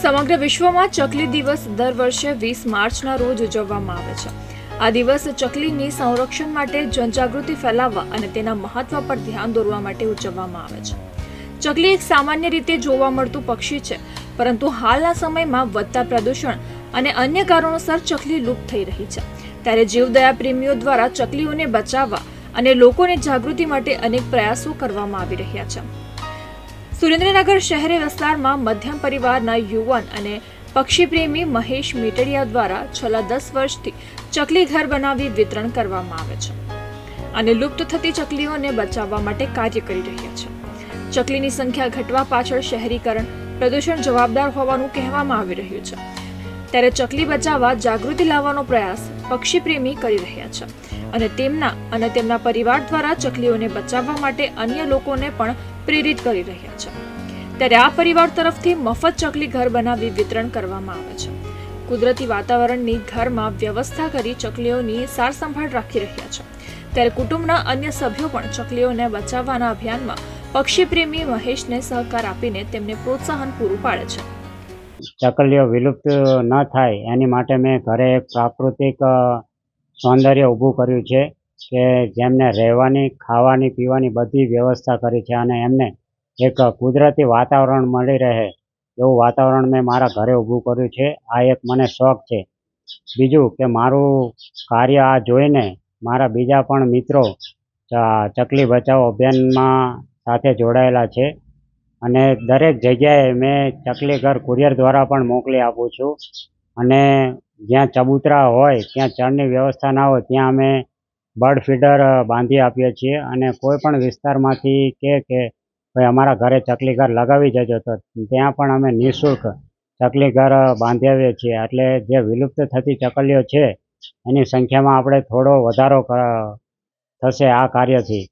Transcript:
સમગ્ર વિશ્વમાં ચકલી દિવસ દર વર્ષે વીસ માર્ચના રોજ ઉજવવામાં આવે છે. આ દિવસ ચકલીની સંરક્ષણ માટે જનજાગૃતિ ફેલાવવા અને તેના મહત્વ પર ધ્યાન દોરવા માટે ઉજવવામાં આવે છે. ચકલી એક સામાન્ય રીતે જોવા મળતું પક્ષી છે, પરંતુ હાલના સમયમાં વધતા પ્રદૂષણ અને અન્ય કારણોસર ચકલી લુપ્ત થઈ રહી છે. ત્યારે જીવદયા પ્રેમીઓ દ્વારા ચકલીઓને બચાવવા અને લોકોને જાગૃતિ માટે અનેક પ્રયાસો કરવામાં આવી રહ્યા છે. સુરેન્દ્રનગર શહેરી વિસ્તારમાં મધ્યમ પરિવારના યુવાન અને પક્ષીપ્રેમી મહેશ મેટડિયા દ્વારા છેલ્લા દસ વર્ષથી ચકલી ઘર બનાવી વિતરણ કરવામાં આવે છે અને લુપ્ત થતી ચકલીઓને બચાવવા માટે કાર્ય કરી રહ્યા છે. ચકલીની સંખ્યા ઘટવા પાછળ શહેરીકરણ પ્રદૂષણ જવાબદાર હોવાનું કહેવામાં આવી રહ્યું છે. ત્યારે ચકલી બચાવવા જાગૃતિ લાવવાનો પ્રયાસ પક્ષીપ્રેમી કરી રહ્યા છે. અને તેમના અને તેમના પરિવાર દ્વારા ચકલીઓને બચાવવા માટે અન્ય લોકોને પણ પ્રેરિત કરી રહ્યા છે. ત્યારે આ પરિવાર તરફથી મફત ચકલી ઘર બનાવી વિતરણ કરવામાં આવે છે. કુદરતી વાતાવરણની ઘરમાં વ્યવસ્થા કરી ચકલીઓની સાર સંભાળ રાખી રહ્યા છે. ત્યારે કુટુંબના અન્ય સભ્યો પણ ચકલીઓને બચાવવાના અભિયાનમાં પક્ષીપ્રેમી મહેશને સહકાર આપીને તેમને પ્રોત્સાહન પૂરું પાડે છે. ચકલીઓ વિલુપ્ત ન થાય. એની માટે મેં ઘરે એક પ્રાકૃતિક સૌંદર્ય ઊભું કર્યું છે કે જેમને રહેવાની, ખાવાની, પીવાની બધી વ્યવસ્થા કરી છે અને એમને એક કુદરતી વાતાવરણ મળી રહે એવું વાતાવરણ મેં મારા ઘરે ઊભું કર્યું છે. આ એક મને શોખ છે. બીજું કે મારું કાર્ય આ જોઈને મારા બીજા પણ મિત્રો ચકલી બચાવો અભિયાનમાં સાથે જોડાયેલા છે. અને દરેક જગ્યાએ મેં ચકલી ઘર કુરિયર દ્વારા પણ મોકલી આપું છું. અને જ્યાં ચબૂતરા હોય, ત્યાં ચણની વ્યવસ્થા ના હોય, ત્યાં અમે બર્ડ ફીડર બાંધી આપીએ છીએ. અને કોઈ પણ વિસ્તારમાંથી કે કે ભાઈ અમારા ઘરે ચકલી ઘર લગાવી જજો તો ત્યાં પણ અમે નિઃશુલ્ક ચકલી ઘર બાંધી આવીએ છીએ. એટલે જે વિલુપ્ત થતી ચકલીઓ છે, એની સંખ્યામાં આપણે થોડો વધારો થશે આ કાર્યથી.